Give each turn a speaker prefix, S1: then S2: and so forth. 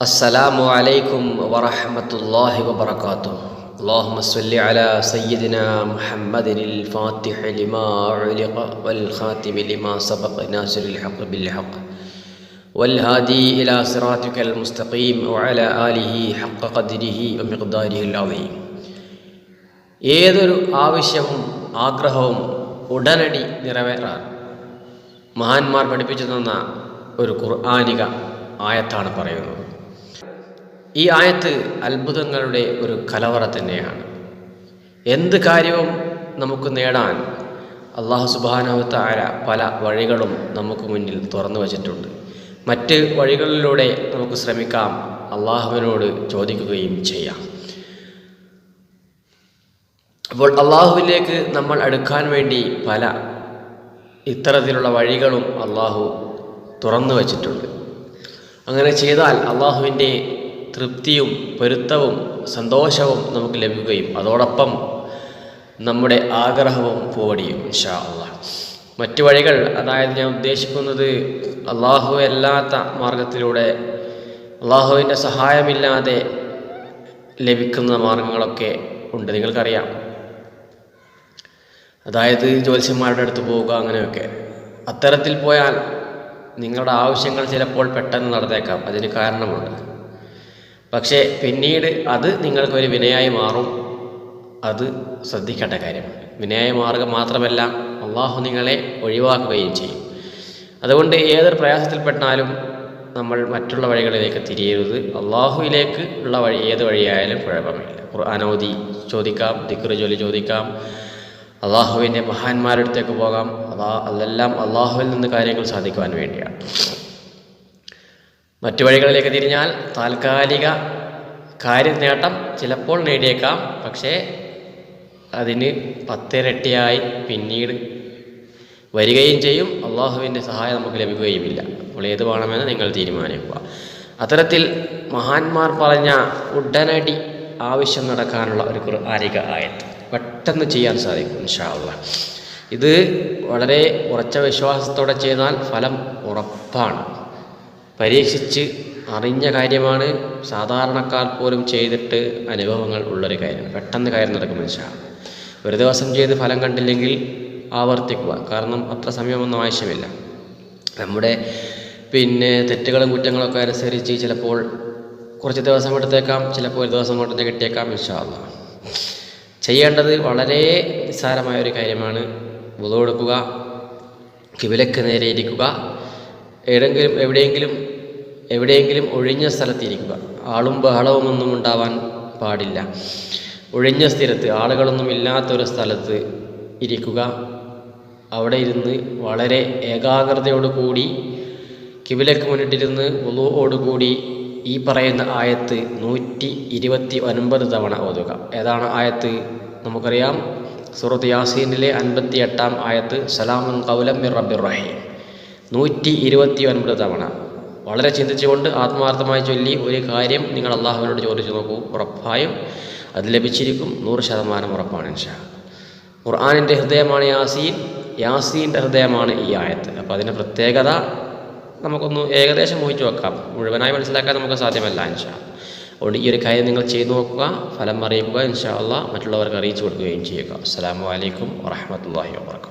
S1: السلام عليكم ورحمة الله وبركاته اللهم صل على سيدنا محمد الفاتح لما علق والخاتم لما سبق ناصر الحق بالحق والهادي إلى صراطك المستقيم وعلى آله حق قدره ومقداره العظيم ഏതൊരു ആവശ്യവും ആഗ്രഹവും ഉടനടി നിറവേറാൻ മഹാന്മാർ പഠിപ്പിച്ചു തന്ന ഒരു ഖുർആാനിക ആയത്താണ് പറയുന്നത് ഈ ആയത്ത് അത്ഭുതങ്ങളുടെ ഒരു കലവറ തന്നെയാണ്. എന്ത് കാര്യവും നമുക്ക് നേടാൻ അള്ളാഹു സുബാനവത്താര പല വഴികളും നമുക്ക് മുന്നിൽ തുറന്നു വച്ചിട്ടുണ്ട്. മറ്റ് വഴികളിലൂടെ നമുക്ക് ശ്രമിക്കാം അള്ളാഹുവിനോട് ചോദിക്കുകയും ചെയ്യാം. അപ്പോൾ അള്ളാഹുവിലേക്ക് നമ്മൾ അടുക്കാൻ വേണ്ടി പല ഇത്തരത്തിലുള്ള വഴികളും അള്ളാഹു തുറന്നു വച്ചിട്ടുണ്ട്. അങ്ങനെ ചെയ്താൽ അള്ളാഹുവിന്റെ തൃപ്തിയും പൊരുത്തവും സന്തോഷവും നമുക്ക് ലഭിക്കുകയും അതോടൊപ്പം നമ്മുടെ ആഗ്രഹവും പൂവടിയും ഇൻഷാ അള്ളാഹ് മറ്റു വഴികൾ അതായത് ഞാൻ ഉദ്ദേശിക്കുന്നത് അള്ളാഹു അല്ലാത്ത മാർഗത്തിലൂടെ അള്ളാഹുവിന്റെ സഹായമില്ലാതെ ലഭിക്കുന്ന മാർഗങ്ങളൊക്കെ ഉണ്ട് നിങ്ങൾക്കറിയാം. അതായത് ജ്യോത്സ്യന്മാരുടെ അടുത്ത് പോവുക അങ്ങനെയൊക്കെ. അത്തരത്തിൽ പോയാൽ നിങ്ങളുടെ ആവശ്യങ്ങൾ ചിലപ്പോൾ പെട്ടെന്ന് നടന്നേക്കാം അതിന് കാരണമുണ്ട്. പക്ഷേ പിന്നീട് അത് നിങ്ങൾക്കൊരു വിനയായി മാറും. അത് ശ്രദ്ധിക്കേണ്ട കാര്യമാണ്. വിനയായി മാറുക മാത്രമല്ല അള്ളാഹു നിങ്ങളെ ഒഴിവാക്കുകയും ചെയ്യും. അതുകൊണ്ട് ഏതൊരു പ്രയാസത്തിൽപ്പെട്ടാലും നമ്മൾ മറ്റുള്ള വഴികളിലേക്ക് തിരിയരുത്. അള്ളാഹുവിലേക്ക് ഉള്ള വഴി ഏത് വഴിയായാലും കുഴപ്പമില്ല. ഖുർആാനോദി ചോദിക്കാം ദിക്റ് ജോലി ചോദിക്കാം. അള്ളാഹുവിന്റെ മഹാന്മാരുടെ അടുത്തേക്ക് പോകാം. അതാ അതെല്ലാം അള്ളാഹുവിൽ നിന്ന് കാര്യങ്ങൾ സാധിക്കുവാൻ വേണ്ടിയാണ്. മറ്റു വഴികളിലേക്ക് തിരിഞ്ഞാൽ താൽക്കാലിക കാര്യനേട്ടം ചിലപ്പോൾ നേടിയേക്കാം. പക്ഷേ അതിന് പത്തിരട്ടിയായി പിന്നീട് വരികയും ചെയ്യും. അള്ളാഹുവിന്റെ സഹായം നമുക്ക് ലഭിക്കുകയുമില്ല. അപ്പോൾ ഏത് വേണമെന്ന് നിങ്ങൾ തീരുമാനിക്കുക. അത്തരത്തിൽ മഹാന്മാർ പറഞ്ഞ ഉടനടി ആവശ്യം നടക്കാനുള്ള ഒരു ഖുർആാനിക ആയത്ത് പെട്ടെന്ന് ചെയ്യാൻ സാധിക്കും ഇൻഷാള്ള ഇത് വളരെ ഉറച്ച വിശ്വാസത്തോടെ ചെയ്താൽ ഫലം ഉറപ്പാണ്. പരീക്ഷിച്ച് അറിഞ്ഞ കാര്യമാണ് സാധാരണക്കാർ പോലും ചെയ്തിട്ട് അനുഭവങ്ങൾ ഉള്ളൊരു കാര്യമാണ്. പെട്ടെന്ന് കാര്യം നടക്കും മനുഷ്യ. ഒരു ദിവസം ചെയ്ത് ഫലം കണ്ടില്ലെങ്കിൽ ആവർത്തിക്കുക. കാരണം അത്ര സമയമൊന്നും ആവശ്യമില്ല. നമ്മുടെ പിന്നെ തെറ്റുകളും കുറ്റങ്ങളൊക്കെ അനുസരിച്ച് ചിലപ്പോൾ കുറച്ച് ദിവസം എടുത്തേക്കാം ചിലപ്പോൾ ഒരു ദിവസം കൊണ്ട് കിട്ടിയേക്കാം ഇൻഷാല്ല ചെയ്യേണ്ടത് വളരെ നിസ്സാരമായ ഒരു കാര്യമാണ്. വുളു കൊടുക്കുക കിവിലക്ക് നേരെ ഇരിക്കുക. ഏതെങ്കിലും എവിടെയെങ്കിലും എവിടെയെങ്കിലും ഒഴിഞ്ഞ സ്ഥലത്തിരിക്കുക. ആളും ബഹളവും ഒന്നും ഉണ്ടാവാൻ പാടില്ല. ഒഴിഞ്ഞ സ്ഥലത്ത് ആളുകളൊന്നും ഇല്ലാത്തൊരു സ്ഥലത്ത് ഇരിക്കുക. അവിടെ ഇരുന്ന് വളരെ ഏകാഗ്രതയോട് കൂടി കിബിലക്ക് മുന്നിട്ടിരുന്ന് ഒലുവോടുകൂടി ഈ പറയുന്ന ആയത്ത് നൂറ്റി ഇരുപത്തി ഒൻപത് തവണ ഓതുക. ഏതാണ് ആയത്ത്? നമുക്കറിയാം. സുറത്ത് യാസീനിലെ അൻപത്തി എട്ടാം ആയത്ത് സലാമുൻ കൗലം മിർ റബ്ബിർ റഹീം. നൂറ്റി ഇരുപത്തി ഒൻപത് തവണ. വളരെ ചിന്തിച്ചുകൊണ്ട് ആത്മാർത്ഥമായി ചൊല്ലി ഒരു കാര്യം നിങ്ങൾ അള്ളാഹുവിനോട് ചോദിച്ചു നോക്കൂ. ഉറപ്പായും അത് ലഭിച്ചിരിക്കും. നൂറ് ശതമാനം ഉറപ്പാണ് ഇൻഷാ ഖുർആാനിന്റെ ഹൃദയമാണ് യാസീൻ. യാസീന്റെ ഹൃദയമാണ് ഈ ആയത്ത്. അപ്പോൾ അതിന്റെ പ്രത്യേകത നമുക്കൊന്ന് ഏകദേശം മോഹിച്ചു വെക്കാം. മുഴുവനായി മനസ്സിലാക്കാൻ നമുക്ക് സാധ്യമല്ല ഇൻഷാ അതുകൊണ്ട് ഈ ഒരു കാര്യം നിങ്ങൾ ചെയ്തു നോക്കുക ഫലം അറിയിക്കുക ഇൻഷാ അള്ളാഹ് മറ്റുള്ളവർക്ക് അറിയിച്ചു കൊടുക്കുകയും ചെയ്യുക. അസ്സാം വലൈക്കും വാഹമത്തല്ലാഹി വാബർക്കാത്തു